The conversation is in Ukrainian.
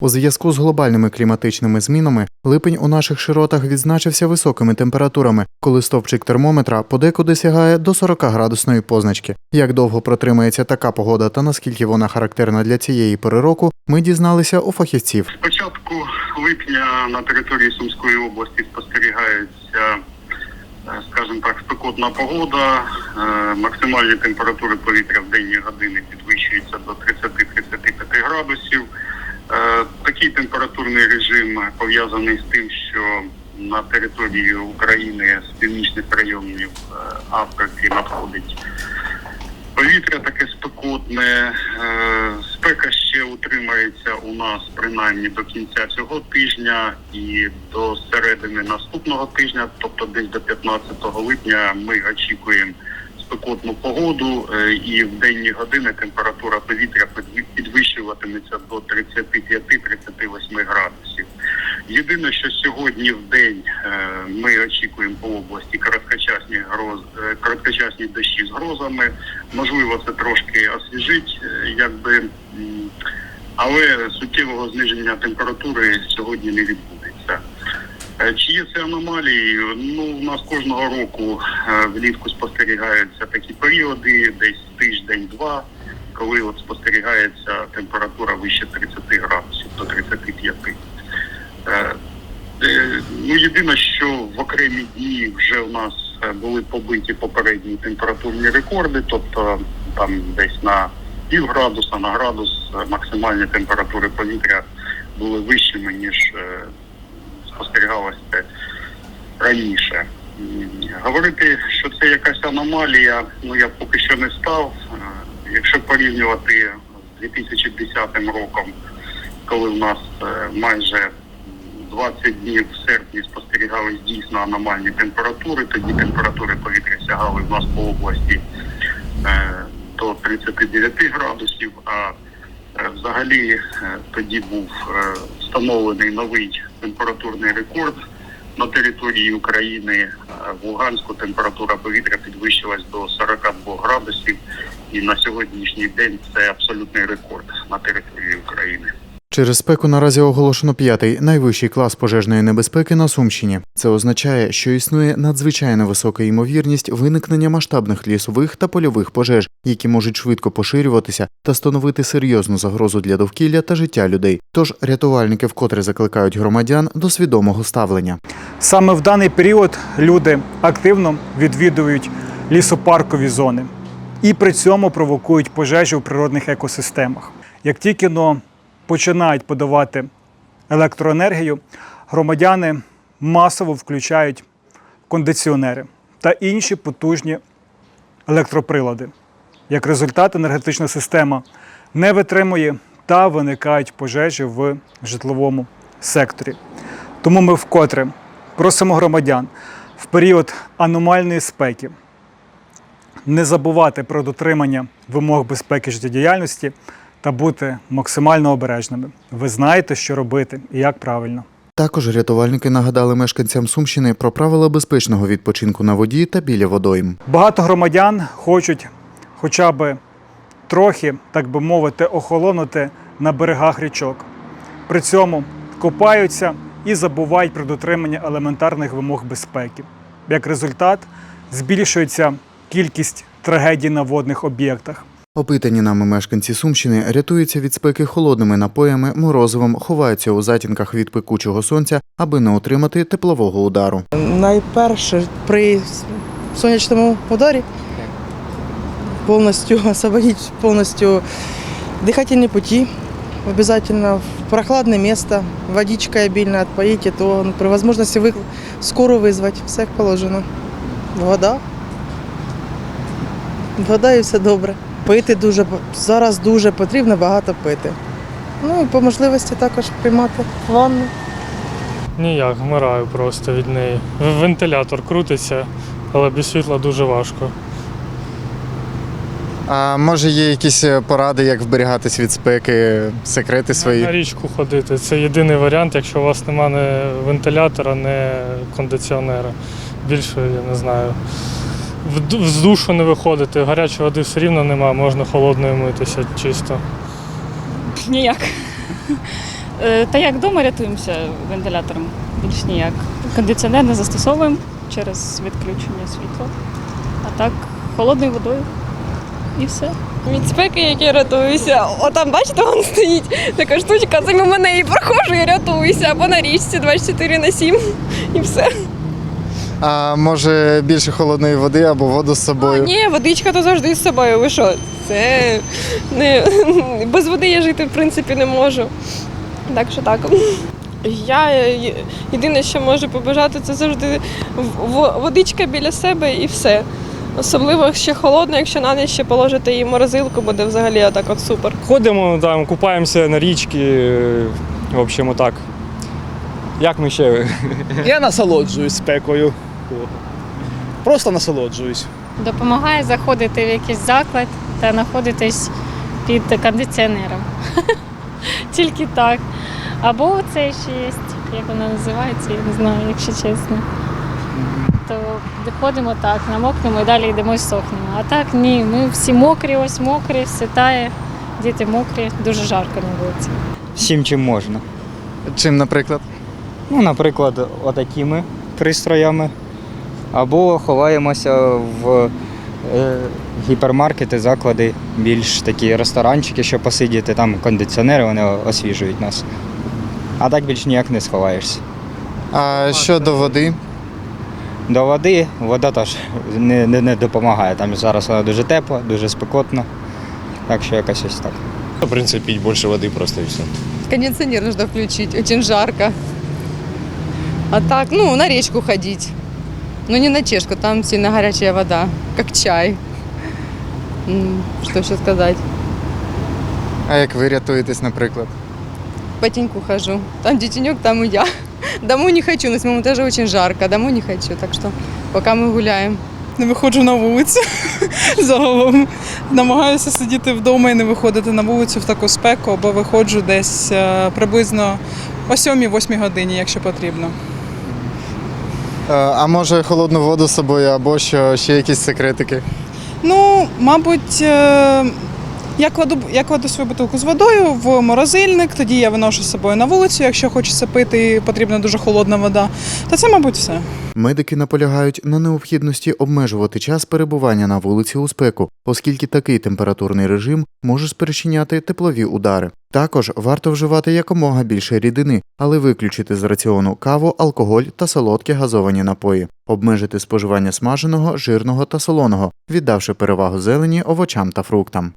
У зв'язку з глобальними кліматичними змінами липень у наших широтах відзначився високими температурами, коли стовпчик термометра подекуди сягає до 40 градусної позначки. Як довго протримається така погода та наскільки вона характерна для цієї пори року, ми дізналися у фахівців. З початку липня на території Сумської області спостерігається, е, скажімо так, спекотна погода. Е, Максимальні температури повітря в денні години підвищуються до 30-35 градусів. Такий температурний режим пов'язаний з тим, що на території України з північних районів е, Африки надходить Повітря таке спекотне, е, спека ще утримається у нас принаймні до кінця цього тижня і до середини наступного тижня, тобто десь до 15 липня, ми очікуємо спекотну погоду е, і в денні години температура повітря підвищуватиметься до 35-38 градусів. Єдине, що сьогодні в день е, ми очікуємо по області короткочасні гроз, е, короткочасні дощі з грозами. Можливо, це трошки освіжить, е, якби, але суттєвого зниження температури сьогодні не відбудеться. Чи є це аномалії? Ну, у нас кожного року влітку спостерігаються такі періоди, десь тиждень-два, коли от спостерігається температура вище 30 градусів до 35. Е, е, Ну, єдине, що в окремі дні вже у нас е, були побиті попередні температурні рекорди, тобто там десь на пів градуса, на градус е, максимальні температури повітря були вищими, ніж е, спостерігалося раніше. Говорити, що це якась аномалія, ну я поки що не став. Е, Якщо порівнювати з 2010 роком, коли в нас е, майже 20 днів в серпні спостерігались дійсно аномальні температури, тоді температури повітря сягали в нас по області е, до 39 градусів, а е, взагалі е, тоді був встановлений новий температурний рекорд на території України. В Луганську температура повітря підвищилась до 42 градусів, і на сьогоднішній день це абсолютний рекорд на території України. Через спеку наразі оголошено п'ятий найвищий клас пожежної небезпеки на Сумщині. Це означає, що існує надзвичайно висока ймовірність виникнення масштабних лісових та польових пожеж, які можуть швидко поширюватися та становити серйозну загрозу для довкілля та життя людей. Тож рятувальники вкотре закликають громадян до свідомого ставлення. Саме в даний період люди активно відвідують лісопаркові зони і при цьому провокують пожежі в природних екосистемах. Як тільки но починають подавати електроенергію, громадяни масово включають кондиціонери та інші потужні електроприлади. Як результат, енергетична система не витримує та виникають пожежі в житловому секторі. Тому ми вкотре просимо громадян в період аномальної спеки не забувати про дотримання вимог безпеки життєдіяльності та бути максимально обережними. Ви знаєте, що робити і як правильно. Також рятувальники нагадали мешканцям Сумщини про правила безпечного відпочинку на воді та біля водойм. Багато громадян хочуть хоча б трохи, так би мовити, охолонути на берегах річок. При цьому копаються і забувають про дотримання елементарних вимог безпеки. Як результат, збільшується кількість трагедій на водних об'єктах. Опитані нами мешканці Сумщини рятуються від спеки холодними напоями, морозивом, ховаються у затінках від пекучого сонця, аби не отримати теплового удару. Найперше при сонячному ударі повністю освободить повністью дыхательные пути. Обязательно в прохладное место, водичкой обильно отпоить, то ну, при возможности вы скорую вызвать, все як положено. Вода. Вода і все добре. Пити дуже зараз дуже потрібно багато пити. Ну і по можливості також приймати ванну. Ніяк, вмираю просто від неї. Вентилятор крутиться, але без світла дуже важко. А може є якісь е, поради, як вберігатись від спеки, секрети свої? На річку ходити. Це єдиний варіант, якщо у вас немає вентилятора, не кондиціонера. Більше я не знаю. В З душу не виходити, гарячої води все рівно немає, можна холодною митися чисто. Ніяк. Е, Та як вдома рятуємося вентилятором, більш ніяк. Кондиціонер не застосовуємо через відключення світла. А так, холодною водою. І все. Від спеки, як я рятуюся. О, там, бачите, вон стоїть така штучка, це мимо неї проходжу і рятуюся. Або на річці 24 на 7 і все. А може більше холодної води або воду з А, ні, водичка то завжди з собою. Ви що? Це не без води я жити в принципі не можу. Так що так. Я е, єдине, що можу побажати, це завжди водичка біля себе і все. Особливо ще холодно, якщо на ніч ще положити її морозилку, буде взагалі отак от супер. Ходимо, там, купаємося на річці, е, в общем, так. Як ми ще? Я насолоджуюсь спекою. Просто насолоджуюсь. Допомагає заходити в якийсь заклад та знаходитись під кондиціонером. Тільки так. Або це ще є, як вона називається, я не знаю, якщо чесно. То ходимо так, намокнемо і далі йдемо і сохнемо. А так ні, ми всі мокрі, ось мокрі, все тає, діти мокрі, дуже жарко на вулиці. Всім чим можна. Чим, наприклад? Ну, наприклад, отакими пристроями. Або ховаємося в е, гіпермаркети, заклади, більш такі ресторанчики, щоб посидіти, там кондиціонери, вони освіжують нас. А так більш ніяк не сховаєшся. А щодо води? До води вода теж не, не, не допомагає. Там зараз вона дуже тепла, дуже спекотно. Так що якось ось так. В принципе, пить больше воды просто и все. Кондиционер нужно включить, очень жарко. А так, ну, на речку ходить. Но не на чешку, там сильно горячая вода, как чай. Что еще сказать? А як ви рятуєтесь, наприклад? По теньку хожу. Там где там и я. Домой не хочу, на седьмом этаже очень жарко, домой не хочу. Так что пока мы гуляем. Не виходжу на вулицю загалом. Намагаюся сидіти вдома і не виходити на вулицю в таку спеку, або виходжу десь е, приблизно о 7-8 годині, якщо потрібно. Е, А може холодну воду з собою, або що ще якісь секретики? Ну, мабуть, е, я кладу, я кладу свою бутилку з водою в морозильник, тоді я виношу з собою на вулицю, якщо хочеться пити потрібна дуже холодна вода. Та це, мабуть, все. Медики наполягають на необхідності обмежувати час перебування на вулиці у спеку, оскільки такий температурний режим може спричиняти теплові удари. Також варто вживати якомога більше рідини, але виключити з раціону каву, алкоголь та солодкі газовані напої, обмежити споживання смаженого, жирного та солоного, віддавши перевагу зелені, овочам та фруктам.